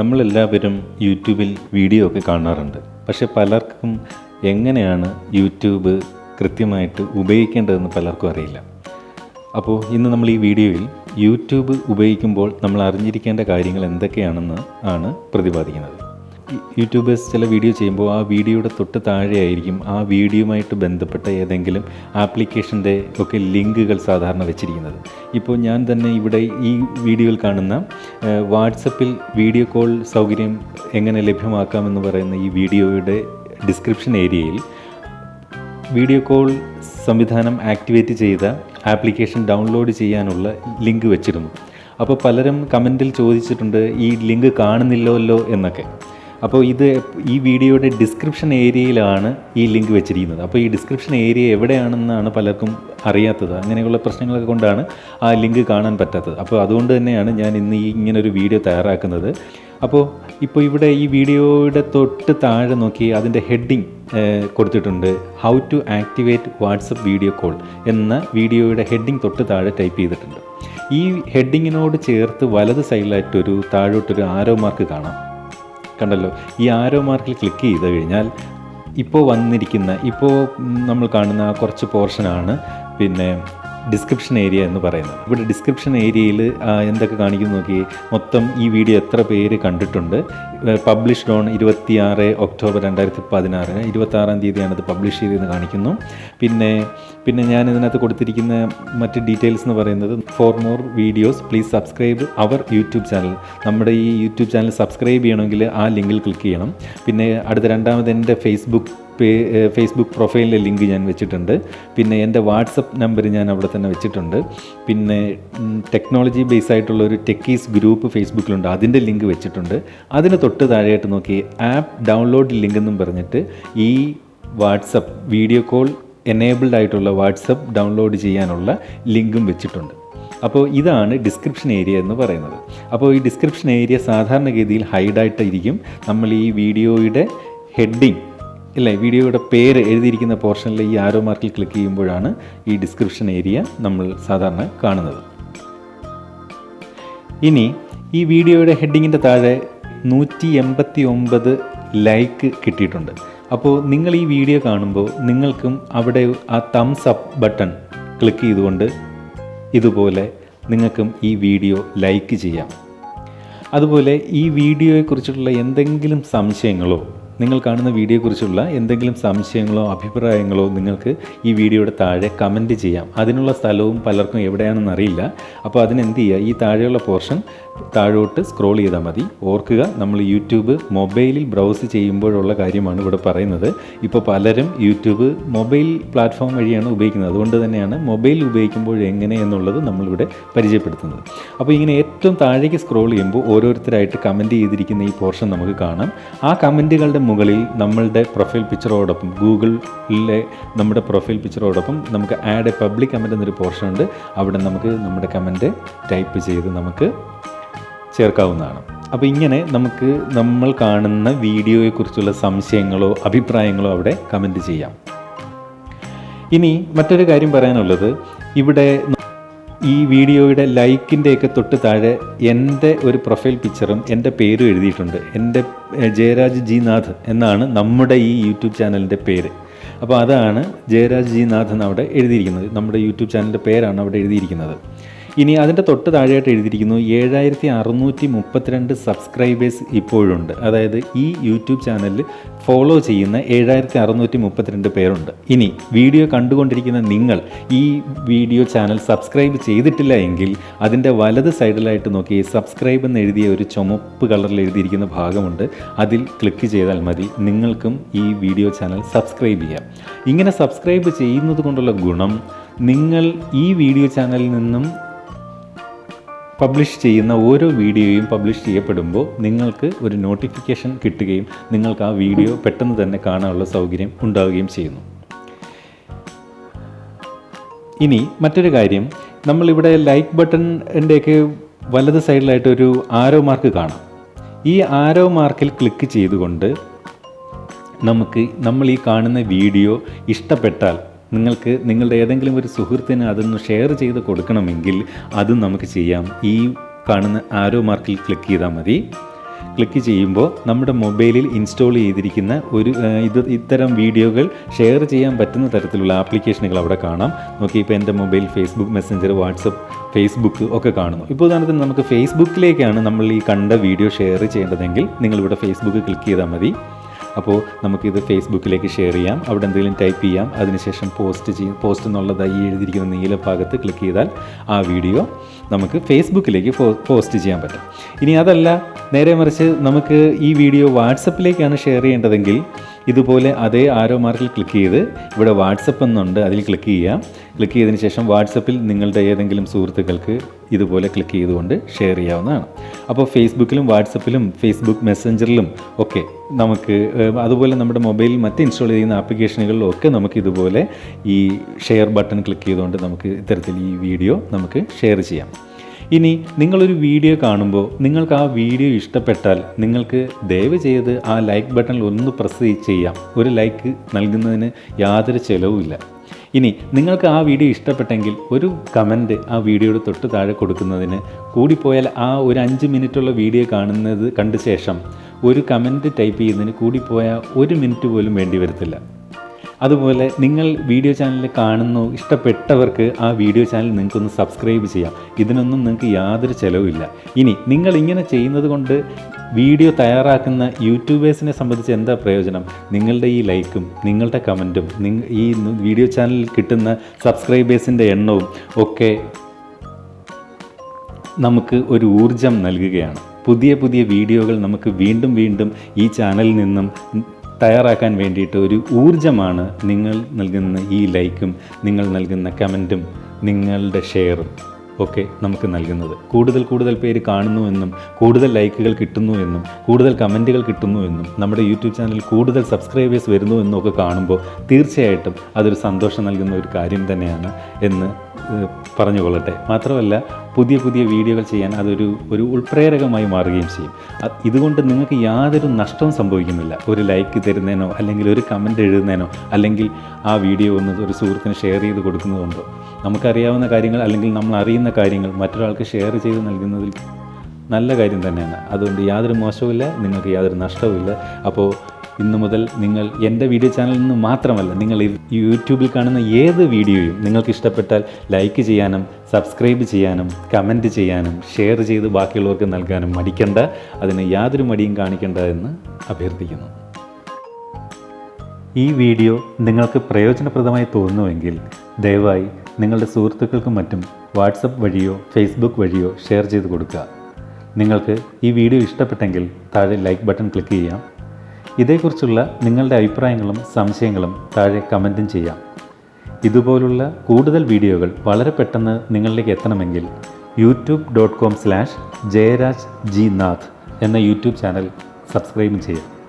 നമ്മളെല്ലാവരും യൂട്യൂബിൽ വീഡിയോ ഒക്കെ കാണാറുണ്ട്. പക്ഷെ പലർക്കും എങ്ങനെയാണ് യൂട്യൂബ് കൃത്യമായിട്ട് ഉപയോഗിക്കേണ്ടതെന്ന് പലർക്കും അറിയില്ല. അപ്പോൾ ഇന്ന് നമ്മൾ ഈ വീഡിയോയിൽ യൂട്യൂബ് ഉപയോഗിക്കുമ്പോൾ നമ്മൾ അറിഞ്ഞിരിക്കേണ്ട കാര്യങ്ങൾ എന്തൊക്കെയാണെന്ന് ആണ് പ്രതിപാദിക്കുന്നത്. യൂട്യൂബേഴ്സ് ചില വീഡിയോ ചെയ്യുമ്പോൾ ആ വീഡിയോയുടെ തൊട്ട് താഴെയായിരിക്കും ആ വീഡിയോയുമായിട്ട് ബന്ധപ്പെട്ട ഏതെങ്കിലും ആപ്ലിക്കേഷന്റെ ഒക്കെ ലിങ്കുകൾ സാധാരണ വെച്ചിരിക്കുന്നത്. ഇപ്പോൾ ഞാൻ തന്നെ ഇവിടെ ഈ വീഡിയോയിൽ കാണുന്ന വാട്സപ്പിൽ വീഡിയോ കോൾ സൗകര്യം എങ്ങനെ ലഭ്യമാക്കാമെന്ന് പറയുന്ന ഈ വീഡിയോയുടെ ഡിസ്ക്രിപ്ഷൻ ഏരിയയിൽ വീഡിയോ കോൾ സംവിധാനം ആക്ടിവേറ്റ് ചെയ്ത ആപ്ലിക്കേഷൻ ഡൗൺലോഡ് ചെയ്യാനുള്ള ലിങ്ക് വെച്ചിരുന്നു. അപ്പോൾ പലരും കമന്റിൽ ചോദിച്ചിട്ടുണ്ട് ഈ ലിങ്ക് കാണുന്നില്ലല്ലോ എന്നൊക്കെ. അപ്പോൾ ഇത് ഈ വീഡിയോയുടെ ഡിസ്ക്രിപ്ഷൻ ഏരിയയിലാണ് ഈ ലിങ്ക് വെച്ചിരിക്കുന്നത്. അപ്പോൾ ഈ ഡിസ്ക്രിപ്ഷൻ ഏരിയ എവിടെയാണെന്നാണ് പലർക്കും അറിയാത്തത്. അങ്ങനെയുള്ള പ്രശ്നങ്ങളൊക്കെ കൊണ്ടാണ് ആ ലിങ്ക് കാണാൻ പറ്റാത്തത്. അപ്പോൾ അതുകൊണ്ട് തന്നെയാണ് ഞാൻ ഇന്ന് ഈ ഇങ്ങനൊരു വീഡിയോ തയ്യാറാക്കുന്നത്. അപ്പോൾ ഇപ്പോൾ ഇവിടെ ഈ വീഡിയോയുടെ തൊട്ട് താഴെ നോക്കി അതിന്റെ ഹെഡിങ് കൊടുത്തിട്ടുണ്ട്. How to activate WhatsApp video call എന്ന വീഡിയോയുടെ ഹെഡിങ് തൊട്ട് താഴെ ടൈപ്പ് ചെയ്തിട്ടുണ്ട്. ഈ ഹെഡിങ്ങിനോട് ചേർത്ത് വലത് സൈഡിലായിട്ടൊരു താഴോട്ടൊരു ആരോ മാർക്ക് കാണാം. കണ്ടല്ലോ. ഈ ആരോ മാർക്കിൽ ക്ലിക്ക് ചെയ്ത് കഴിഞ്ഞാൽ ഇപ്പോൾ വന്നിരിക്കുന്ന ഇപ്പോൾ നമ്മൾ കാണുന്ന കുറച്ച് പോർഷനാണ് പിന്നെ ഡിസ്ക്രിപ്ഷൻ ഏരിയ എന്ന് പറയുന്നത്. ഇവിടെ ഡിസ്ക്രിപ്ഷൻ ഏരിയയിൽ എന്തൊക്കെ കാണിക്കുന്നു നോക്കി. മൊത്തം ഈ വീഡിയോ എത്ര പേര് കണ്ടിട്ടുണ്ട്. പബ്ലിഷ്ഡ് ഓൺ ഇരുപത്തിയാറ് ഒക്ടോബർ രണ്ടായിരത്തി പതിനാറിന് ഇരുപത്താറാം തീയതിയാണ് അത് പബ്ലിഷ് ചെയ്തതെന്ന് കാണിക്കുന്നു. പിന്നെ പിന്നെ ഞാൻ ഇതിനകത്ത് കൊടുത്തിരിക്കുന്ന മറ്റ് ഡീറ്റെയിൽസ് എന്ന് പറയുന്നത് for more videos please subscribe our YouTube channel നമ്മുടെ ഈ യൂട്യൂബ് ചാനൽ സബ്സ്ക്രൈബ് ചെയ്യണമെങ്കിൽ ആ ലിങ്കിൽ ക്ലിക്ക് ചെയ്യണം. പിന്നെ അടുത്ത രണ്ടാമത് എന്റെ ഫേസ്ബുക്ക് ഫേസ്ബുക്ക് പ്രൊഫൈലിലെ ലിങ്ക് ഞാൻ വെച്ചിട്ടുണ്ട്. പിന്നെ എന്റെ വാട്സപ്പ് നമ്പർ ഞാൻ അവിടെ തന്നെ വെച്ചിട്ടുണ്ട്. പിന്നെ ടെക്നോളജി ബേസ് ആയിട്ടുള്ള ഒരു ടെക്കീസ് ഗ്രൂപ്പ് ഫേസ്ബുക്കിലുണ്ട് അതിന്റെ ലിങ്ക് വെച്ചിട്ടുണ്ട്. അതിന് തൊട്ട് താഴെയായിട്ട് നോക്കി ആപ്പ് ഡൗൺലോഡ് ലിങ്ക് എന്നും പറഞ്ഞിട്ട് ഈ വാട്സപ്പ് വീഡിയോ കോൾ എനേബിൾഡ് ആയിട്ടുള്ള വാട്സപ്പ് ഡൗൺലോഡ് ചെയ്യാനുള്ള ലിങ്കും വെച്ചിട്ടുണ്ട്. അപ്പോൾ ഇതാണ് ഡിസ്ക്രിപ്ഷൻ ഏരിയ എന്ന് പറയുന്നത്. അപ്പോൾ ഈ ഡിസ്ക്രിപ്ഷൻ ഏരിയ സാധാരണഗതിയിൽ ഹൈഡായിട്ടായിരിക്കും നമ്മൾ ഈ വീഡിയോയുടെ ഹെഡിങ് ഇല്ലേ വീഡിയോയുടെ പേര് എഴുതിയിരിക്കുന്ന പോർഷനിൽ ഈ ആരോ മാർക്കിൽ ക്ലിക്ക് ചെയ്യുമ്പോഴാണ് ഈ ഡിസ്ക്രിപ്ഷൻ ഏരിയ നമ്മൾ സാധാരണ കാണുന്നത്. ഇനി ഈ വീഡിയോയുടെ ഹെഡിങ്ങിന്റെ താഴെ നൂറ്റി എൺപത്തി ഒമ്പത് ലൈക്ക് കിട്ടിയിട്ടുണ്ട്. അപ്പോൾ നിങ്ങൾ ഈ വീഡിയോ കാണുമ്പോൾ നിങ്ങൾക്കും അവിടെ ആ തംസ് അപ്പ് ബട്ടൺ ക്ലിക്ക് ചെയ്തുകൊണ്ട് ഇതുപോലെ നിങ്ങൾക്കും ഈ വീഡിയോ ലൈക്ക് ചെയ്യാം. അതുപോലെ ഈ വീഡിയോയെക്കുറിച്ചുള്ള എന്തെങ്കിലും സംശയങ്ങളോ നിങ്ങൾ കാണുന്ന വീഡിയോയെക്കുറിച്ചുള്ള എന്തെങ്കിലും സംശയങ്ങളോ അഭിപ്രായങ്ങളോ നിങ്ങൾക്ക് ഈ വീഡിയോയുടെ താഴെ കമന്റ് ചെയ്യാം. അതിനുള്ള സ്ഥലവും പലർക്കും എവിടെയാണെന്ന് അറിയില്ല. അപ്പോൾ അതിനെന്ത് ചെയ്യുക? ഈ താഴെയുള്ള പോർഷൻ താഴോട്ട് സ്ക്രോൾ ചെയ്താൽ മതി. ഓർക്കുക നമ്മൾ യൂട്യൂബ് മൊബൈലിൽ ബ്രൗസ് ചെയ്യുമ്പോഴുള്ള കാര്യമാണ് ഇവിടെ പറയുന്നത്. ഇപ്പോൾ പലരും യൂട്യൂബ് മൊബൈൽ പ്ലാറ്റ്ഫോം വഴിയാണ് ഉപയോഗിക്കുന്നത്. അതുകൊണ്ട് തന്നെയാണ് മൊബൈൽ ഉപയോഗിക്കുമ്പോൾ എങ്ങനെ എന്നുള്ളത് നമ്മളിവിടെ പരിചയപ്പെടുത്തുന്നത്. അപ്പോൾ ഇങ്ങനെ ഏറ്റവും താഴേക്ക് സ്ക്രോൾ ചെയ്യുമ്പോൾ ഓരോരുത്തരായിട്ട് കമന്റ് ചെയ്തിരിക്കുന്ന ഈ പോർഷൻ നമുക്ക് കാണാം. ആ കമന്റുകളുടെ മുകളിൽ നമ്മളുടെ പ്രൊഫൈൽ പിക്ചറോടൊപ്പം ഗൂഗിളിലെ നമ്മുടെ പ്രൊഫൈൽ പിക്ചറോടൊപ്പം നമുക്ക് ആഡ് എ പബ്ലിക് കമന്റ് എന്നൊരു പോർഷൻ ഉണ്ട്. അവിടെ നമുക്ക് നമ്മുടെ കമന്റ് ടൈപ്പ് ചെയ്ത് നമുക്ക് ചേർക്കാവുന്നതാണ്. അപ്പോൾ ഇങ്ങനെ നമുക്ക് നമ്മൾ കാണുന്ന വീഡിയോയെക്കുറിച്ചുള്ള സംശയങ്ങളോ അഭിപ്രായങ്ങളോ അവിടെ കമന്റ് ചെയ്യാം. ഇനി മറ്റൊരു കാര്യം പറയാനുള്ളത് ഇവിടെ ഈ വീഡിയോയുടെ ലൈക്കിന്റെയൊക്കെ തൊട്ട് താഴെ എന്റെ ഒരു പ്രൊഫൈൽ പിക്ചറും എന്റെ പേരും എഴുതിയിട്ടുണ്ട്. എന്റെ ജയരാജ് ജി നാഥ് എന്നാണ് നമ്മുടെ ഈ യൂട്യൂബ് ചാനലിന്റെ പേര്. അപ്പോൾ അതാണ് ജയരാജ് ജി നാഥ് എന്ന് അവിടെ എഴുതിയിരിക്കുന്നത്. നമ്മുടെ യൂട്യൂബ് ചാനലിന്റെ പേരാണ് അവിടെ എഴുതിയിരിക്കുന്നത്. ഇനി അതിന്റെ തൊട്ട് താഴെയായിട്ട് എഴുതിയിരിക്കുന്നു ഏഴായിരത്തി അറുന്നൂറ്റി മുപ്പത്തിരണ്ട് സബ്സ്ക്രൈബേഴ്സ് ഇപ്പോഴുണ്ട്. അതായത് ഈ യൂട്യൂബ് ചാനലിൽ ഫോളോ ചെയ്യുന്ന ഏഴായിരത്തി അറുന്നൂറ്റി മുപ്പത്തിരണ്ട് പേരുണ്ട്. ഇനി വീഡിയോ കണ്ടുകൊണ്ടിരിക്കുന്ന നിങ്ങൾ ഈ വീഡിയോ ചാനൽ സബ്സ്ക്രൈബ് ചെയ്തിട്ടില്ല എങ്കിൽ അതിന്റെ വലത് സൈഡിലായിട്ട് നോക്കി സബ്സ്ക്രൈബ് എന്ന് എഴുതിയ ഒരു ചുമപ്പ് കളറിൽ എഴുതിയിരിക്കുന്ന ഭാഗമുണ്ട്. അതിൽ ക്ലിക്ക് ചെയ്താൽ മതി. നിങ്ങൾക്കും ഈ വീഡിയോ ചാനൽ സബ്സ്ക്രൈബ് ചെയ്യാം. ഇങ്ങനെ സബ്സ്ക്രൈബ് ചെയ്യുന്നത് കൊണ്ടുള്ള ഗുണം നിങ്ങൾ ഈ വീഡിയോ ചാനലിൽ നിന്നും പബ്ലിഷ് ചെയ്യുന്ന ഓരോ വീഡിയോയും പബ്ലിഷ് ചെയ്യപ്പെടുമ്പോൾ നിങ്ങൾക്ക് ഒരു നോട്ടിഫിക്കേഷൻ കിട്ടുകയും നിങ്ങൾക്ക് ആ വീഡിയോ പെട്ടെന്ന് തന്നെ കാണാനുള്ള സൗകര്യം ഉണ്ടാവുകയും ചെയ്യുന്നു. ഇനി മറ്റൊരു കാര്യം നമ്മളിവിടെ ലൈക്ക് ബട്ടണിന്റെയൊക്കെ വലത് സൈഡിലായിട്ട് ഒരു ആരോ മാർക്ക് കാണാം. ഈ ആരോ മാർക്കിൽ ക്ലിക്ക് ചെയ്തുകൊണ്ട് നമുക്ക് നമ്മൾ ഈ കാണുന്ന വീഡിയോ ഇഷ്ടപ്പെട്ടാൽ നിങ്ങൾക്ക് നിങ്ങളുടെ ഏതെങ്കിലും ഒരു സുഹൃത്തിന് അതൊന്ന് ഷെയർ ചെയ്ത് കൊടുക്കണമെങ്കിൽ അതും നമുക്ക് ചെയ്യാം. ഈ കാണുന്ന ആരോ മാർക്കിൽ ക്ലിക്ക് ചെയ്താൽ മതി. ക്ലിക്ക് ചെയ്യുമ്പോൾ നമ്മുടെ മൊബൈലിൽ ഇൻസ്റ്റാൾ ചെയ്തിരിക്കുന്ന ഒരു ഇത് ഇത്തരം വീഡിയോകൾ ഷെയർ ചെയ്യാൻ പറ്റുന്ന തരത്തിലുള്ള ആപ്ലിക്കേഷനുകൾ അവിടെ കാണാം. നോക്കി ഇപ്പോൾ എന്റെ mobile Facebook Messenger WhatsApp Facebook ഒക്കെ കാണുന്നു. ഇപ്പോൾ ഉദാഹരണത്തിന് നമുക്ക് ഫേസ്ബുക്കിലേക്കാണ് നമ്മൾ ഈ കണ്ട വീഡിയോ ഷെയർ ചെയ്യേണ്ടതെങ്കിൽ നിങ്ങളിവിടെ ഫേസ്ബുക്ക് ക്ലിക്ക് ചെയ്താൽ മതി. അപ്പോൾ നമുക്കിത് ഫേസ്ബുക്കിലേക്ക് ഷെയർ ചെയ്യാം. അവിടെ എന്തെങ്കിലും ടൈപ്പ് ചെയ്യാം. അതിനുശേഷം പോസ്റ്റ് ചെയ്യും പോസ്റ്റ് എന്നുള്ളതായി എഴുതിയിരിക്കുന്ന നീല ഭാഗത്ത് ക്ലിക്ക് ചെയ്താൽ ആ വീഡിയോ നമുക്ക് ഫേസ്ബുക്കിലേക്ക് പോസ്റ്റ് ചെയ്യാൻ പറ്റും. ഇനി അതല്ല നേരെ മറിച്ച് നമുക്ക് ഈ വീഡിയോ വാട്സപ്പിലേക്കാണ് ഷെയർ ചെയ്യേണ്ടതെങ്കിൽ ഇതുപോലെ അതേ ആരോ മാർക്കിൽ ക്ലിക്ക് ചെയ്ത് ഇവിടെ വാട്സപ്പ് എന്നുണ്ട് അതിൽ ക്ലിക്ക് ചെയ്യാം. ക്ലിക്ക് ചെയ്തതിന് ശേഷം വാട്സപ്പിൽ നിങ്ങളുടെ ഏതെങ്കിലും സുഹൃത്തുക്കൾക്ക് ഇതുപോലെ ക്ലിക്ക് ചെയ്തുകൊണ്ട് ഷെയർ ചെയ്യാവുന്നതാണ്. അപ്പോൾ ഫേസ്ബുക്കിലും വാട്സപ്പിലും ഫേസ്ബുക്ക് മെസ്സഞ്ചറിലും ഒക്കെ നമുക്ക് അതുപോലെ നമ്മുടെ മൊബൈലിൽ മറ്റ് ഇൻസ്റ്റാൾ ചെയ്യുന്ന ആപ്ലിക്കേഷനുകളിലും ഒക്കെ നമുക്ക് ഇതുപോലെ ഈ ഷെയർ ബട്ടൺ ക്ലിക്ക് ചെയ്തുകൊണ്ട് നമുക്ക് ഇത്തരത്തിൽ ഈ വീഡിയോ നമുക്ക് ഷെയർ ചെയ്യാം. ഇനി നിങ്ങളൊരു വീഡിയോ കാണുമ്പോൾ നിങ്ങൾക്ക് ആ വീഡിയോ ഇഷ്ടപ്പെട്ടാൽ നിങ്ങൾക്ക് ദയവ് ചെയ്ത് ആ ലൈക്ക് ബട്ടണിൽ ഒന്ന് പ്രസ് ചെയ്യാം. ഒരു ലൈക്ക് നൽകുന്നതിന് യാതൊരു ചിലവുമില്ല ഇനി നിങ്ങൾക്ക് ആ വീഡിയോ ഇഷ്ടപ്പെട്ടെങ്കിൽ ഒരു കമന്റ് ആ വീഡിയോയുടെ തൊട്ട് താഴെ കൊടുക്കുന്നതിന് കൂടിപ്പോയാൽ ആ ഒരു അഞ്ച് മിനിറ്റുള്ള വീഡിയോ കാണുന്നത് കണ്ട ശേഷം ഒരു കമന്റ് ടൈപ്പ് ചെയ്യുന്നതിന് കൂടിപ്പോയാൽ ഒരു മിനിറ്റ് പോലും വേണ്ടി വരത്തില്ല. അതുപോലെ നിങ്ങൾ വീഡിയോ ചാനൽ കാണുന്നു ഇഷ്ടപ്പെട്ടവർക്ക് ആ വീഡിയോ ചാനൽ നിങ്ങൾക്കൊന്ന് സബ്സ്ക്രൈബ് ചെയ്യാം. ഇതിനൊന്നും നിങ്ങൾക്ക് യാതൊരു ചിലവുമില്ല. ഇനി നിങ്ങൾ ഇങ്ങനെ ചെയ്യുന്നത് കൊണ്ട് വീഡിയോ തയ്യാറാക്കുന്ന യൂട്യൂബേഴ്സിനെ സംബന്ധിച്ച് എന്താ പ്രയോജനം? നിങ്ങളുടെ ഈ ലൈക്കും നിങ്ങളുടെ കമന്റും ഈ വീഡിയോ ചാനലിൽ കിട്ടുന്ന സബ്സ്ക്രൈബേഴ്സിന്റെ എണ്ണവും ഒക്കെ നമുക്ക് ഒരു ഊർജം നൽകുകയാണ്. പുതിയ പുതിയ വീഡിയോകൾ നമുക്ക് വീണ്ടും വീണ്ടും ഈ ചാനലിൽ നിന്നും തയ്യാറാക്കാൻ വേണ്ടിയിട്ട് ഒരു ഊർജമാണ് നിങ്ങൾ നൽകുന്ന ഈ ലൈക്കും നിങ്ങൾ നൽകുന്ന കമന്റും നിങ്ങളുടെ ഷെയറും. ഒക്കെ നമുക്ക് നൽകുന്നത്. കൂടുതൽ കൂടുതൽ പേര് കാണുന്നു എന്നും കൂടുതൽ ലൈക്കുകൾ കിട്ടുന്നു എന്നും കൂടുതൽ കമന്റുകൾ കിട്ടുന്നു എന്നും നമ്മുടെ യൂട്യൂബ് ചാനൽ കൂടുതൽ സബ്സ്ക്രൈബേഴ്സ് വരുന്നു എന്നും ഒക്കെ കാണുമ്പോൾ തീർച്ചയായിട്ടും അതൊരു സന്തോഷം നൽകുന്ന ഒരു കാര്യം തന്നെയാണ് എന്ന് പറഞ്ഞു പറഞ്ഞുകൊള്ളട്ടെ മാത്രമല്ല പുതിയ പുതിയ വീഡിയോകൾ ചെയ്യാൻ അതൊരു ഒരു ഉൾപ്രേരകമായി മാറുകയും ചെയ്യും. ഇതുകൊണ്ട് നിങ്ങൾക്ക് യാതൊരു നഷ്ടവും സംഭവിക്കുന്നില്ല. ഒരു ലൈക്ക് തരുന്നതിനോ അല്ലെങ്കിൽ ഒരു കമന്റ് എഴുതുന്നതിനോ അല്ലെങ്കിൽ ആ വീഡിയോ ഒന്ന് ഒരു സുഹൃത്തിന് ഷെയർ ചെയ്ത് കൊടുക്കുന്നതുകൊണ്ടോ. നമുക്കറിയാവുന്ന കാര്യങ്ങൾ അല്ലെങ്കിൽ നമ്മൾ അറിയുന്ന കാര്യങ്ങൾ മറ്റൊരാൾക്ക് ഷെയർ ചെയ്ത് നൽകുന്നതിൽ നല്ല കാര്യം തന്നെയാണ്. അതുകൊണ്ട് യാതൊരു മോശവുമില്ല നിങ്ങൾക്ക് യാതൊരു നഷ്ടവുമില്ല. അപ്പോൾ ഇന്നു മുതൽ നിങ്ങൾ എന്റെ വീഡിയോ ചാനലിൽ നിന്ന് മാത്രമല്ല നിങ്ങൾ യൂട്യൂബിൽ കാണുന്ന ഏത് വീഡിയോയും നിങ്ങൾക്ക് ഇഷ്ടപ്പെട്ടാൽ ലൈക്ക് ചെയ്യാനും സബ്സ്ക്രൈബ് ചെയ്യാനും കമന്റ് ചെയ്യാനും ഷെയർ ചെയ്ത് ബാക്കിയുള്ളവർക്ക് നൽകാനും മടിക്കണ്ട. അതിന് യാതൊരു മടിയും കാണിക്കേണ്ട എന്ന് അഭ്യർത്ഥിക്കുന്നു. ഈ വീഡിയോ നിങ്ങൾക്ക് പ്രയോജനപ്രദമായി തോന്നുന്നുവെങ്കിൽ ദയവായി നിങ്ങളുടെ സുഹൃത്തുക്കൾക്കും മറ്റും വാട്സപ്പ് വഴിയോ ഫേസ്ബുക്ക് വഴിയോ ഷെയർ ചെയ്ത് കൊടുക്കുക. നിങ്ങൾക്ക് ഈ വീഡിയോ ഇഷ്ടപ്പെട്ടെങ്കിൽ താഴെ ലൈക്ക് ബട്ടൺ ക്ലിക്ക് ചെയ്യാം. ഇതേക്കുറിച്ചുള്ള നിങ്ങളുടെ അഭിപ്രായങ്ങളും സംശയങ്ങളും താഴെ കമന്റും ചെയ്യാം. ഇതുപോലുള്ള കൂടുതൽ വീഡിയോകൾ വളരെ പെട്ടെന്ന് നിങ്ങളിലേക്ക് എത്തണമെങ്കിൽ YouTube dot com slash Jayaraj G Nath എന്ന യൂട്യൂബ് ചാനൽ സബ്സ്ക്രൈബ് ചെയ്യാം.